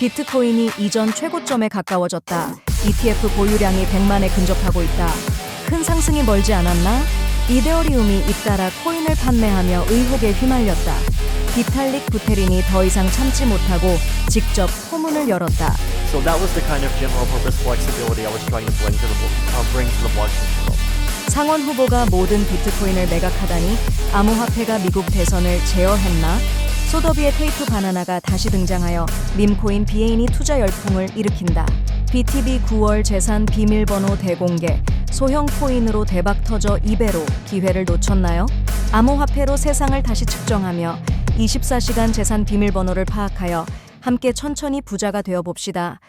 비트코인이 이전 최고점에 가까워졌다. ETF 보유량이 100만에 근접하고 있다. 큰 상승이 멀지 않았나? 이데어리움이 잇따라 코인을 판매하며 의혹에 휘말렸다. 비탈릭 부테린이 더 이상 참지 못하고 직접 포문을 열었다. So that was the kind of general purpose flexibility I was trying to bring to the uh, bring to the blockchain world. 상원 후보가 모든 비트코인을 매각하다니 암호화폐가 미국 대선을 제어했나? 소더비의 테이프 바나나가 다시 등장하여 밈코인 비애인이 투자 열풍을 일으킨다. BTB 9월 재산 비밀번호 대공개, 소형 코인으로 대박 터져 2배로 기회를 놓쳤나요? 암호화폐로 세상을 다시 측정하며 24시간 재산 비밀번호를 파악하여 함께 천천히 부자가 되어 봅시다.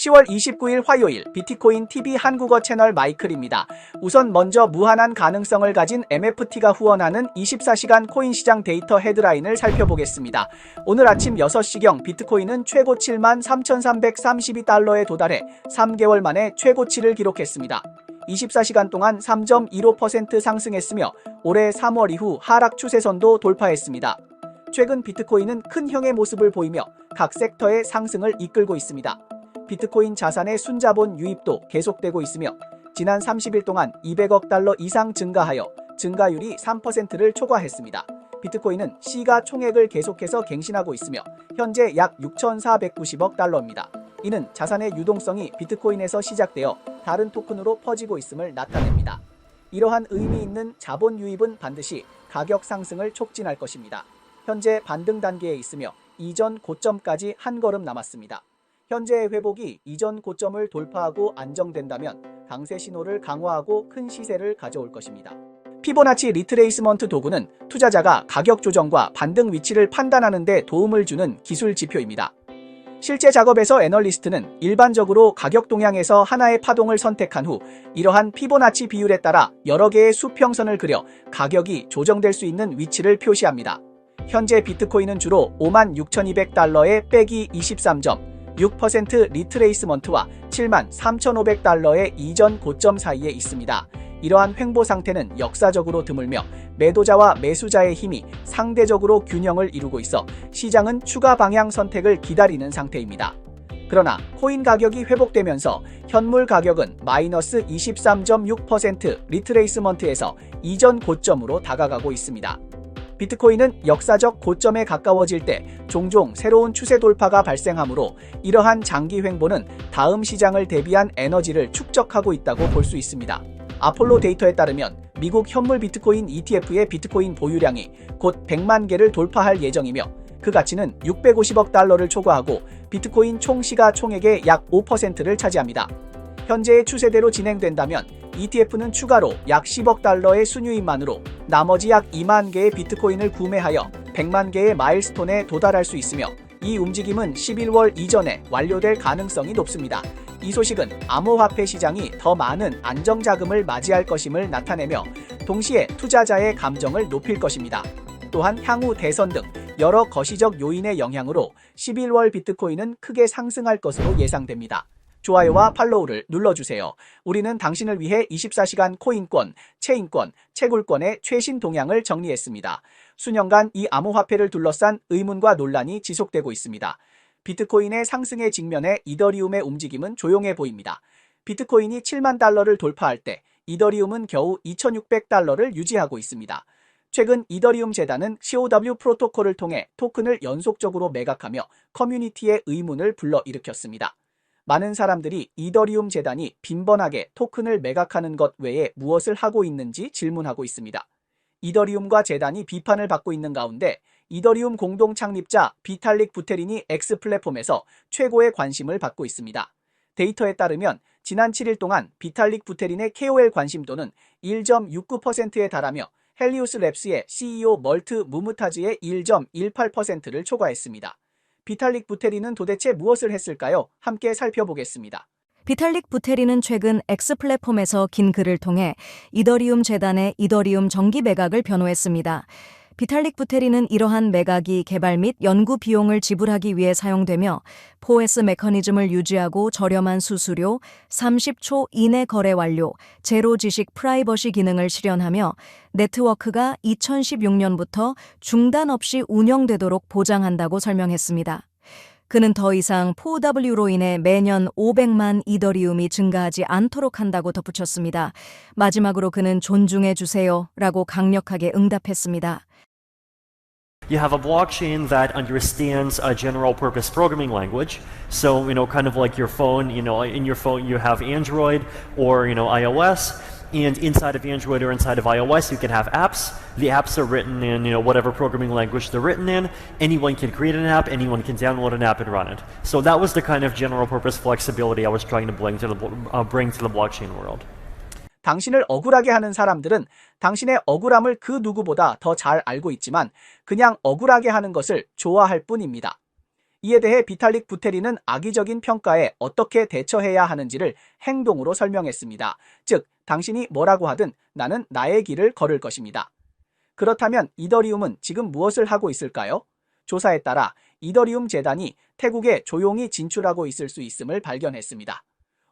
10월 29일 화요일 비트코인 TV 한국어 채널 마이클입니다. 우선 먼저 무한한 가능성을 가진 MFT가 후원하는 24시간 코인 시장 데이터 헤드라인을 살펴보겠습니다. 오늘 아침 6시경 비트코인은 최고 7만 3,332달러에 도달해 3개월 만에 최고치를 기록했습니다. 24시간 동안 3.15% 상승했으며 올해 3월 이후 하락 추세선도 돌파했습니다. 최근 비트코인은 큰 형의 모습을 보이며 각 섹터의 상승을 이끌고 있습니다. 비트코인 자산의 순자본 유입도 계속되고 있으며 지난 30일 동안 200억 달러 이상 증가하여 증가율이 3%를 초과했습니다. 비트코인은 시가 총액을 계속해서 갱신하고 있으며 현재 약 6,490억 달러입니다. 이는 자산의 유동성이 비트코인에서 시작되어 다른 토큰으로 퍼지고 있음을 나타냅니다. 이러한 의미 있는 자본 유입은 반드시 가격 상승을 촉진할 것입니다. 현재 반등 단계에 있으며 이전 고점까지 한 걸음 남았습니다. 현재의 회복이 이전 고점을 돌파하고 안정된다면 강세 신호를 강화하고 큰 시세를 가져올 것입니다. 피보나치 리트레이스먼트 도구는 투자자가 가격 조정과 반등 위치를 판단하는 데 도움을 주는 기술 지표입니다. 실제 작업에서 애널리스트는 일반적으로 가격 동향에서 하나의 파동을 선택한 후 이러한 피보나치 비율에 따라 여러 개의 수평선을 그려 가격이 조정될 수 있는 위치를 표시합니다. 현재 비트코인은 주로 56,200달러에 빼기 23점, 6% 리트레이스먼트와 7만 3,500달러의 이전 고점 사이에 있습니다. 이러한 횡보 상태는 역사적으로 드물며 매도자와 매수자의 힘이 상대적으로 균형을 이루고 있어 시장은 추가 방향 선택을 기다리는 상태입니다. 그러나 코인 가격이 회복되면서 현물 가격은 마이너스 23.6% 리트레이스먼트에서 이전 고점으로 다가가고 있습니다. 비트코인은 역사적 고점에 가까워질 때 종종 새로운 추세 돌파가 발생하므로 이러한 장기 횡보는 다음 시장을 대비한 에너지를 축적하고 있다고 볼 수 있습니다. 아폴로 데이터에 따르면 미국 현물 비트코인 ETF의 비트코인 보유량이 곧 100만 개를 돌파할 예정이며 그 가치는 650억 달러를 초과하고 비트코인 총 시가 총액의 약 5%를 차지합니다. 현재의 추세대로 진행된다면 ETF는 추가로 약 10억 달러의 순유입만으로 나머지 약 2만 개의 비트코인을 구매하여 100만 개의 마일스톤에 도달할 수 있으며 이 움직임은 11월 이전에 완료될 가능성이 높습니다. 이 소식은 암호화폐 시장이 더 많은 안정자금을 맞이할 것임을 나타내며 동시에 투자자의 감정을 높일 것입니다. 또한 향후 대선 등 여러 거시적 요인의 영향으로 11월 비트코인은 크게 상승할 것으로 예상됩니다. 좋아요와 팔로우를 눌러주세요. 우리는 당신을 위해 24시간 코인권, 체인권, 채굴권의 최신 동향을 정리했습니다. 수년간 이 암호화폐를 둘러싼 의문과 논란이 지속되고 있습니다. 비트코인의 상승의 직면에 이더리움의 움직임은 조용해 보입니다. 비트코인이 7만 달러를 돌파할 때 이더리움은 겨우 2,600달러를 유지하고 있습니다. 최근 이더리움 재단은 COW 프로토콜을 통해 토큰을 연속적으로 매각하며 커뮤니티의 의문을 불러일으켰습니다. 많은 사람들이 이더리움 재단이 빈번하게 토큰을 매각하는 것 외에 무엇을 하고 있는지 질문하고 있습니다. 이더리움과 재단이 비판을 받고 있는 가운데 이더리움 공동 창립자 비탈릭 부테린이 X 플랫폼에서 최고의 관심을 받고 있습니다. 데이터에 따르면 지난 7일 동안 비탈릭 부테린의 KOL 관심도는 1.69%에 달하며 헬리우스 랩스의 CEO 멀트 무무타즈의 1.18%를 초과했습니다. 비탈릭 부테린은 도대체 무엇을 했을까요? 함께 살펴보겠습니다. 비탈릭 부테리는 최근 X 플랫폼에서 긴 글을 통해 이더리움 재단의 이더리움 정기 매각을 변호했습니다. 비탈릭 부테리는 이러한 매각이 개발 및 연구 비용을 지불하기 위해 사용되며 포에스 메커니즘을 유지하고 저렴한 수수료, 30초 이내 거래 완료, 제로 지식 프라이버시 기능을 실현하며 네트워크가 2016년부터 중단 없이 운영되도록 보장한다고 설명했습니다. 그는 더 이상 4W로 인해 매년 500만 이더리움이 증가하지 않도록 한다고 덧붙였습니다. 마지막으로 그는 존중해 주세요 라고 강력하게 응답했습니다. You have a blockchain that understands a general purpose programming language. So, you know, kind of like your phone, you know, in your phone you have Android or, you know, iOS. And inside of Android or inside of iOS, you can have apps. The apps are written in, you know, whatever programming language they're written in. Anyone can create an app, anyone can download an app and run it. So that was the kind of general purpose flexibility I was trying to bring to the, blo- uh, bring to the blockchain world. 당신을 억울하게 하는 사람들은 당신의 억울함을 그 누구보다 더 잘 알고 있지만 그냥 억울하게 하는 것을 좋아할 뿐입니다. 이에 대해 비탈릭 부테리는 악의적인 평가에 어떻게 대처해야 하는지를 행동으로 설명했습니다. 즉, 당신이 뭐라고 하든 나는 나의 길을 걸을 것입니다. 그렇다면 이더리움은 지금 무엇을 하고 있을까요? 조사에 따라 이더리움 재단이 태국에 조용히 진출하고 있을 수 있음을 발견했습니다.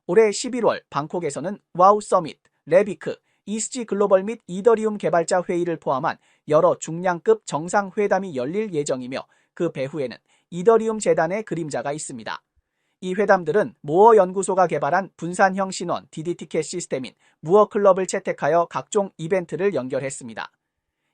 올해 11월 방콕에서는 와우 서밋, 레비크, 이스지 글로벌 및 이더리움 개발자 회의를 포함한 여러 중량급 정상회담이 열릴 예정이며 그 배후에는 이더리움 재단의 그림자가 있습니다. 이 회담들은 모어 연구소가 개발한 분산형 신원 DD티켓 시스템인 무어 클럽을 채택하여 각종 이벤트를 연결했습니다.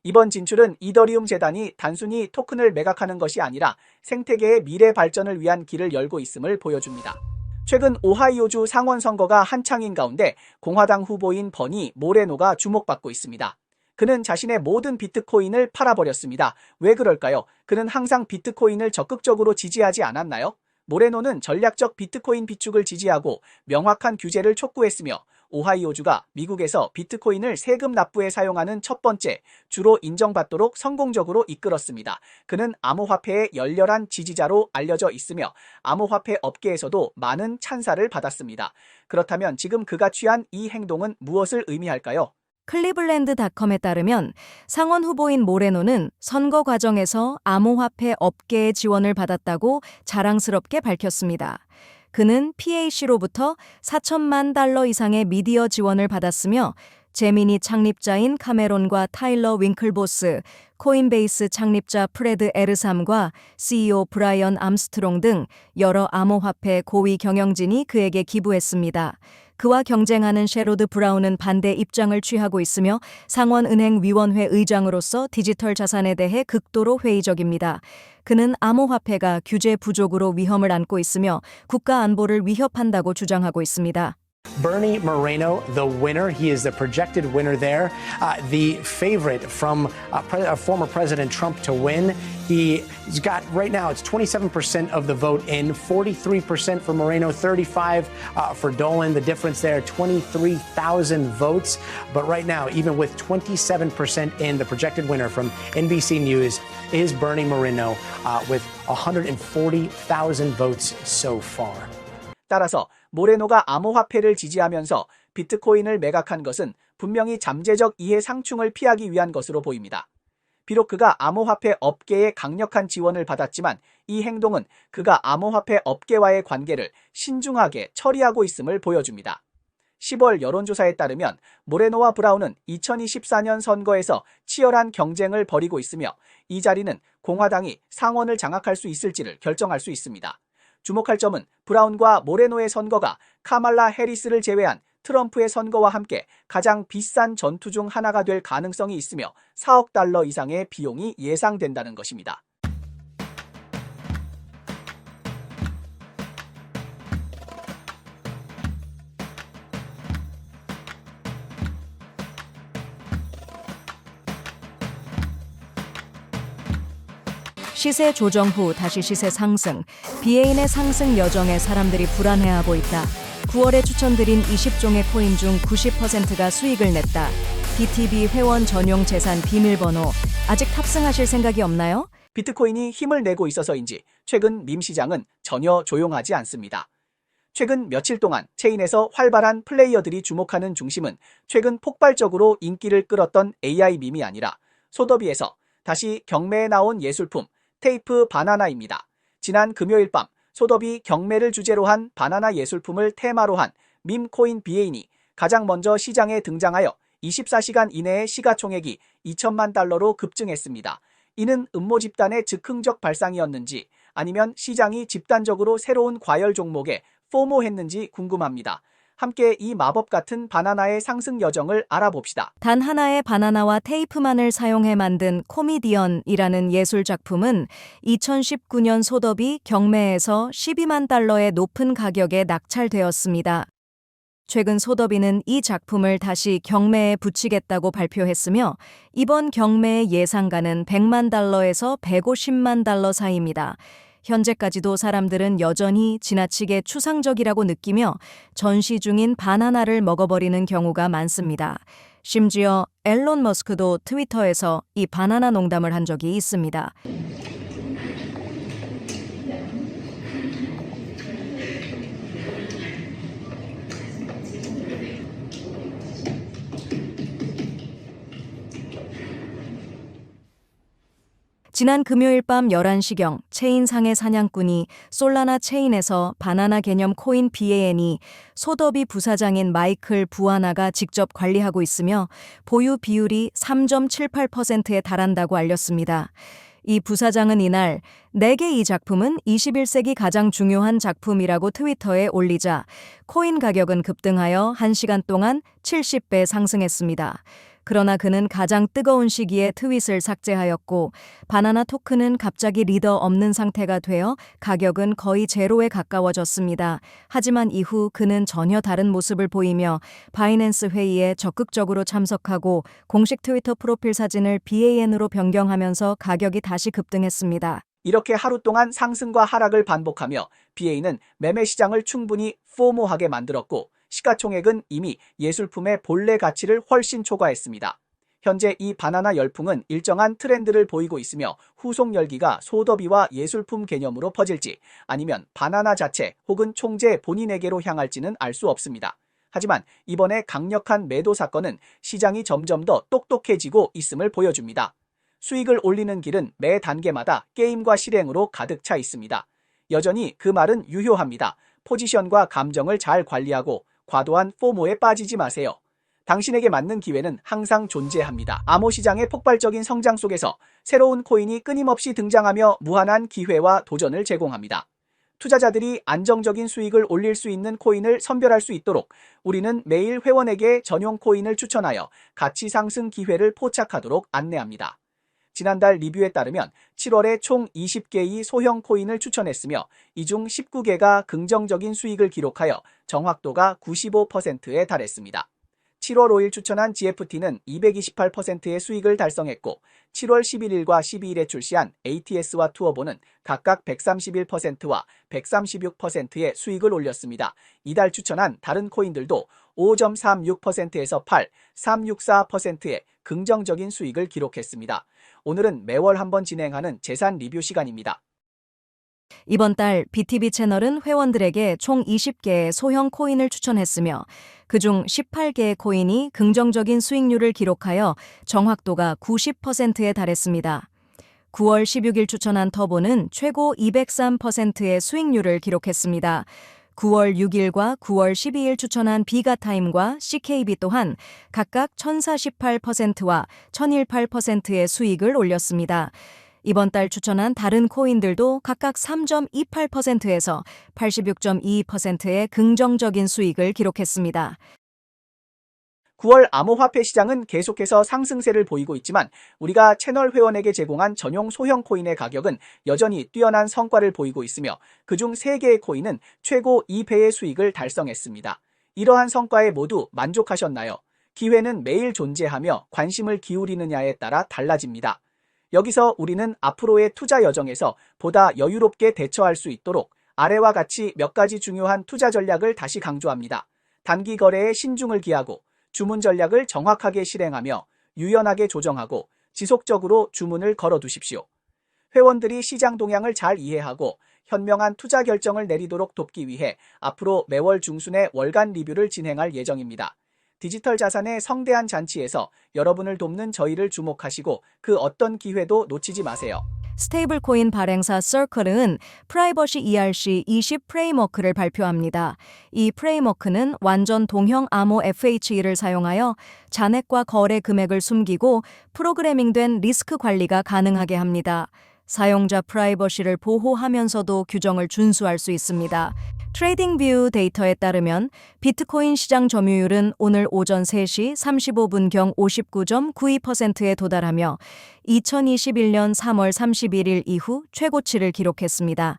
이번 진출은 이더리움 재단이 단순히 토큰을 매각하는 것이 아니라 생태계의 미래 발전을 위한 길을 열고 있음을 보여줍니다. 최근 오하이오주 상원 선거가 한창인 가운데 공화당 후보인 버니 모레노가 주목받고 있습니다. 그는 자신의 모든 비트코인을 팔아버렸습니다. 왜 그럴까요? 그는 항상 비트코인을 적극적으로 지지하지 않았나요? 모레노는 전략적 비트코인 비축을 지지하고 명확한 규제를 촉구했으며 오하이오주가 미국에서 비트코인을 세금 납부에 사용하는 첫 번째 주로 인정받도록 성공적으로 이끌었습니다. 그는 암호화폐의 열렬한 지지자로 알려져 있으며 암호화폐 업계에서도 많은 찬사를 받았습니다. 그렇다면 지금 그가 취한 이 행동은 무엇을 의미할까요? 클리블랜드닷컴에 따르면 상원 후보인 모레노는 선거 과정에서 암호화폐 업계의 지원을 받았다고 자랑스럽게 밝혔습니다. 그는 PAC로부터 4천만 달러 이상의 미디어 지원을 받았으며 제미니 창립자인 카메론과 타일러 윙클보스, 코인베이스 창립자 프레드 에르삼과 CEO 브라이언 암스트롱 등 여러 암호화폐 고위 경영진이 그에게 기부했습니다. 그와 경쟁하는 셰로드 브라운은 반대 입장을 취하고 있으며 상원은행위원회 의장으로서 디지털 자산에 대해 극도로 회의적입니다. 그는 암호화폐가 규제 부족으로 위험을 안고 있으며 국가 안보를 위협한다고 주장하고 있습니다. Bernie Moreno, the winner. He is the projected winner there. Uh, the favorite from uh, pre- uh, former President Trump to win. He's got right now it's 27% of the vote in, 43% for Moreno, 35 uh, for Dolan. The difference there, 23,000 votes. But right now, even with 27% in, the projected winner from NBC News is Bernie Moreno uh, with 140,000 votes so far. 따라서 모레노가 암호화폐를 지지하면서 비트코인을 매각한 것은 분명히 잠재적 이해 상충을 피하기 위한 것으로 보입니다. 비록 그가 암호화폐 업계의 강력한 지원을 받았지만 이 행동은 그가 암호화폐 업계와의 관계를 신중하게 처리하고 있음을 보여줍니다. 10월 여론조사에 따르면 모레노와 브라운은 2024년 선거에서 치열한 경쟁을 벌이고 있으며 이 자리는 공화당이 상원을 장악할 수 있을지를 결정할 수 있습니다. 주목할 점은 브라운과 모레노의 선거가 카말라 해리스를 제외한 트럼프의 선거와 함께 가장 비싼 전투 중 하나가 될 가능성이 있으며 4억 달러 이상의 비용이 예상된다는 것입니다. 시세 조정 후 다시 시세 상승, 비해인의 상승 여정에 사람들이 불안해하고 있다. 9월에 추천드린 20종의 코인 중 90%가 수익을 냈다. BTB 회원 전용 재산 비밀번호 아직 탑승하실 생각이 없나요? 비트코인이 힘을 내고 있어서인지 최근 밈 시장은 전혀 조용하지 않습니다. 최근 며칠 동안 체인에서 활발한 플레이어들이 주목하는 중심은 최근 폭발적으로 인기를 끌었던 AI 밈이 아니라 소더비에서 다시 경매에 나온 예술품 테이프 바나나입니다. 지난 금요일 밤 소더비 경매를 주제로 한 바나나 예술품을 테마로 한 밈코인 비에인이 가장 먼저 시장에 등장하여 24시간 이내에 시가총액이 2천만 달러로 급증했습니다. 이는 음모 집단의 즉흥적 발상이었는지 아니면 시장이 집단적으로 새로운 과열 종목에 포모했는지 궁금합니다. 함께 이 마법 같은 바나나의 상승 여정을 알아봅시다. 단 하나의 바나나와 테이프만을 사용해 만든 코미디언이라는 예술 작품은 2019년 소더비 경매에서 12만 달러의 높은 가격에 낙찰되었습니다. 최근 소더비는 이 작품을 다시 경매에 붙이겠다고 발표했으며 이번 경매의 예상가는 100만 달러에서 150만 달러 사이입니다. 현재까지도 사람들은 여전히 지나치게 추상적이라고 느끼며 전시 중인 바나나를 먹어버리는 경우가 많습니다. 심지어 앨런 머스크도 트위터에서 이 바나나 농담을 한 적이 있습니다. 지난 금요일 밤 11시경 체인상의 사냥꾼이 솔라나 체인에서 바나나 개념 코인 BAN이 소더비 부사장인 마이클 부아나가 직접 관리하고 있으며 보유 비율이 3.78%에 달한다고 알렸습니다. 이 부사장은 이날 내게 이 작품은 21세기 가장 중요한 작품이라고 트위터에 올리자 코인 가격은 급등하여 1시간 동안 70배 상승했습니다. 그러나 그는 가장 뜨거운 시기에 트윗을 삭제하였고 바나나 토큰은 갑자기 리더 없는 상태가 되어 가격은 거의 제로에 가까워졌습니다. 하지만 이후 그는 전혀 다른 모습을 보이며 바이낸스 회의에 적극적으로 참석하고 공식 트위터 프로필 사진을 BAN으로 변경하면서 가격이 다시 급등했습니다. 이렇게 하루 동안 상승과 하락을 반복하며 BA는 매매 시장을 충분히 포모하게 만들었고 시가총액은 이미 예술품의 본래 가치를 훨씬 초과했습니다. 현재 이 바나나 열풍은 일정한 트렌드를 보이고 있으며 후속 열기가 소더비와 예술품 개념으로 퍼질지 아니면 바나나 자체 혹은 총재 본인에게로 향할지는 알 수 없습니다. 하지만 이번에 강력한 매도 사건은 시장이 점점 더 똑똑해지고 있음을 보여줍니다. 수익을 올리는 길은 매 단계마다 게임과 실행으로 가득 차 있습니다. 여전히 그 말은 유효합니다. 포지션과 감정을 잘 관리하고 과도한 포모에 빠지지 마세요. 당신에게 맞는 기회는 항상 존재합니다. 암호 시장의 폭발적인 성장 속에서 새로운 코인이 끊임없이 등장하며 무한한 기회와 도전을 제공합니다. 투자자들이 안정적인 수익을 올릴 수 있는 코인을 선별할 수 있도록 우리는 매일 회원에게 전용 코인을 추천하여 가치 상승 기회를 포착하도록 안내합니다. 지난달 리뷰에 따르면 7월에 총 20개의 소형 코인을 추천했으며 이 중 19개가 긍정적인 수익을 기록하여 정확도가 95%에 달했습니다. 7월 5일 추천한 GFT는 228%의 수익을 달성했고 7월 11일과 12일에 출시한 ATS와 투어보는 각각 131%와 136%의 수익을 올렸습니다. 이달 추천한 다른 코인들도 5.36%에서 8, 364%의 긍정적인 수익을 기록했습니다. 오늘은 매월 한 번 진행하는 재산 리뷰 시간입니다. 이번 달 BTV 채널은 회원들에게 총 20개의 소형 코인을 추천했으며 그중 18개의 코인이 긍정적인 수익률을 기록하여 정확도가 90%에 달했습니다. 9월 16일 추천한 터보는 최고 203%의 수익률을 기록했습니다. 9월 6일과 9월 12일 추천한 비가타임과 CKB 또한 각각 1048%와 1018%의 수익을 올렸습니다. 이번 달 추천한 다른 코인들도 각각 3.28%에서 86.22%의 긍정적인 수익을 기록했습니다. 9월 암호화폐 시장은 계속해서 상승세를 보이고 있지만 우리가 채널 회원에게 제공한 전용 소형 코인의 가격은 여전히 뛰어난 성과를 보이고 있으며 그중 3개의 코인은 최고 2배의 수익을 달성했습니다. 이러한 성과에 모두 만족하셨나요? 기회는 매일 존재하며 관심을 기울이느냐에 따라 달라집니다. 여기서 우리는 앞으로의 투자 여정에서 보다 여유롭게 대처할 수 있도록 아래와 같이 몇 가지 중요한 투자 전략을 다시 강조합니다. 단기 거래에 신중을 기하고 주문 전략을 정확하게 실행하며 유연하게 조정하고 지속적으로 주문을 걸어 두십시오. 회원들이 시장 동향을 잘 이해하고 현명한 투자 결정을 내리도록 돕기 위해 앞으로 매월 중순에 월간 리뷰를 진행할 예정입니다. 디지털 자산의 성대한 잔치에서 여러분을 돕는 저희를 주목하시고 그 어떤 기회도 놓치지 마세요. 스테이블 코인 발행사 서클은 프라이버시 ERC 20 프레임워크를 발표합니다. 이 프레임워크는 완전 동형 암호 FHE를 사용하여 잔액과 거래 금액을 숨기고 프로그래밍된 리스크 관리가 가능하게 합니다. 사용자 프라이버시를 보호하면서도 규정을 준수할 수 있습니다. 트레이딩뷰 데이터에 따르면 비트코인 시장 점유율은 오늘 오전 3시 35분경 59.92%에 도달하며 2021년 3월 31일 이후 최고치를 기록했습니다.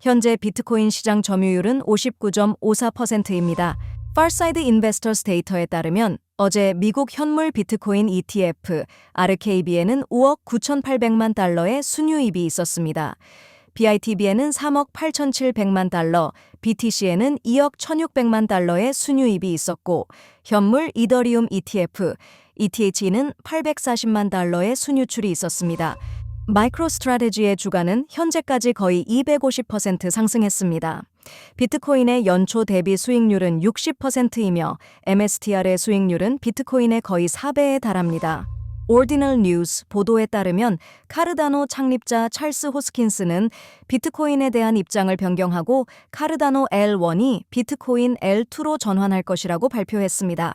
현재 비트코인 시장 점유율은 59.54%입니다. Farsight Investors 데이터에 따르면 어제 미국 현물 비트코인 ETF RKB에는 5억 9,800만 달러의 순유입이 있었습니다. BITB에는 3억 8,700만 달러, BTC에는 2억 1,600만 달러의 순유입이 있었고, 현물 이더리움 ETF, ETH는 840만 달러의 순유출이 있었습니다. 마이크로 스트래티지의 주가는 현재까지 거의 250% 상승했습니다. 비트코인의 연초 대비 수익률은 60%이며 MSTR의 수익률은 비트코인의 거의 4배에 달합니다. 오디널 뉴스 보도에 따르면 카르다노 창립자 찰스 호스킨스는 비트코인에 대한 입장을 변경하고 카르다노 L1이 비트코인 L2로 전환할 것이라고 발표했습니다.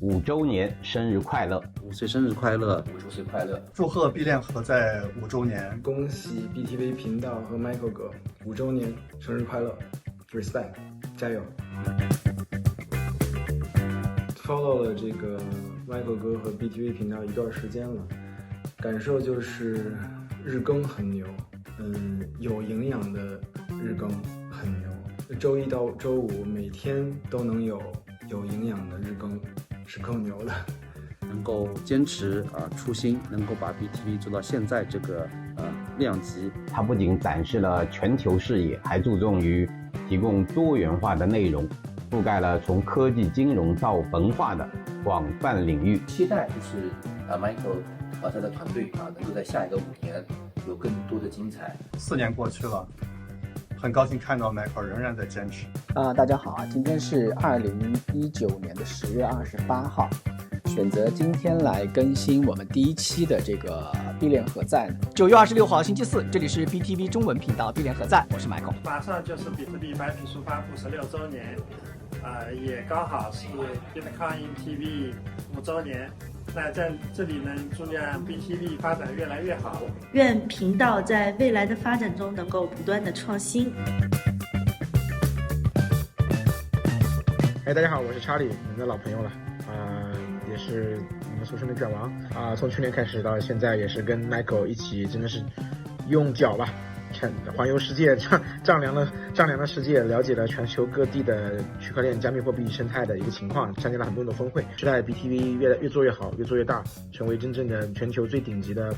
五周年生日快乐！五岁生日快乐，五周岁快乐！祝贺必链盒在五周年，恭喜 BTV 频道和 Michael 哥五周年生日快乐！Respect，加油！follow 了这个 Michael 哥和 BTV 频道一段时间了，感受就是日更很牛，嗯，有营养的日更很牛，周一到周五每天都能有有营养的日更，是更牛的。能够坚持啊、初心，能够把 BTV 做到现在这个呃量级，它不仅展示了全球视野，还注重于提供多元化的内容，覆盖了从科技、金融到文化的广泛领域。期待就是啊，Michael 和他的团队啊，能够在下一个五年有更多的精彩。四年过去了，很高兴看到 Michael 仍然在坚持。啊、大家好啊，今天是二零一九年的十月二十八号，选择今天来更新我们第一期的这个 B 链合赞。九月二十六号星期四，这里是 BTV 中文频道 B 联合赞，我是 Michael。马上就是比特币白皮书发布十六周年，呃，也刚好是 Bitcoin TV 五周年。那在这里呢，祝愿 BTV 发展越来越好。愿频道在未来的发展中能够不断的创新。哎，大家好，我是查理，你们的老朋友了，啊、也是你们俗称的卷王啊、从去年开始到现在，也是跟 Michael 一起，真的是用脚吧，看环游世界，丈丈量了丈量了世界，了解了全球各地的区块链、加密货币生态的一个情况，参加了很多的峰会，期待 BTV 越来越做越好，越做越大，成为真正的全球最顶级的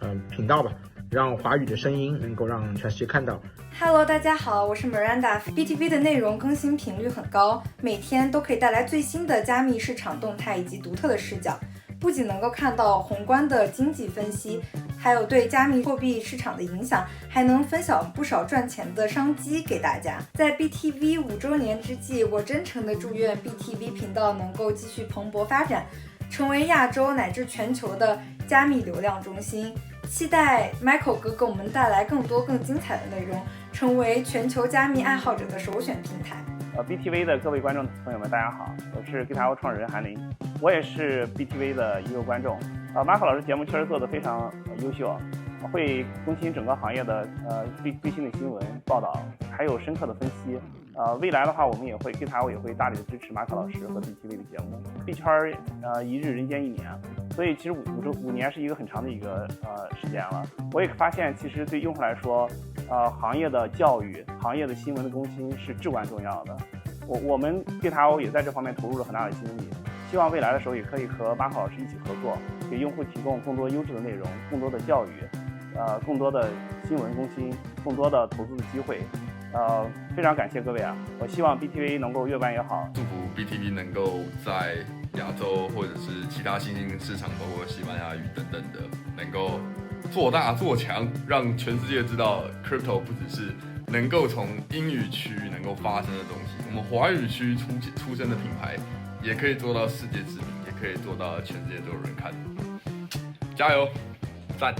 呃频道吧，让华语的声音能够让全世界看到。Hello，大家好，我是 Miranda。BTV 的内容更新频率很高，每天都可以带来最新的加密市场动态以及独特的视角，不仅能够看到宏观的经济分析，还有对加密货币市场的影响，还能分享不少赚钱的商机给大家。在 BTV 五周年之际，我真诚的祝愿 BTV 频道能够继续蓬勃发展，成为亚洲乃至全球的加密流量中心。期待 Michael 哥给我们带来更多更精彩的内容，成为全球加密爱好者的首选平台。呃，BTV 的各位观众朋友们，大家好，我是 GitL 创始人韩林，我也是 BTV 的一个观众。呃，马可老师节目确实做得非常、优秀，会更新整个行业的呃最最新的新闻报道，还有深刻的分析。呃，未来的话，我们也会 G T O 也会大力的支持马可老师和 BTV 的节目。币圈儿呃一日人间一年，所以其实五五周五年是一个很长的一个呃时间了。我也发现，其实对用户来说，呃，行业的教育、行业的新闻的更新是至关重要的。我我们 G T O 也在这方面投入了很大的精力，希望未来的时候也可以和马可老师一起合作，给用户提供更多优质的内容、更多的教育，呃，更多的新闻更新、更多的投资的机会。呃，非常感谢各位啊！我希望 BTV 能够越办越好。祝福 BTV 能够在亚洲或者是其他新兴市场，包括西班牙语等等的，能够做大做强，让全世界知道 crypto 不只是能够从英语区能够发生的东西，我们华语区出出生的品牌，也可以做到世界知名，也可以做到全世界都有人看。加油，赞！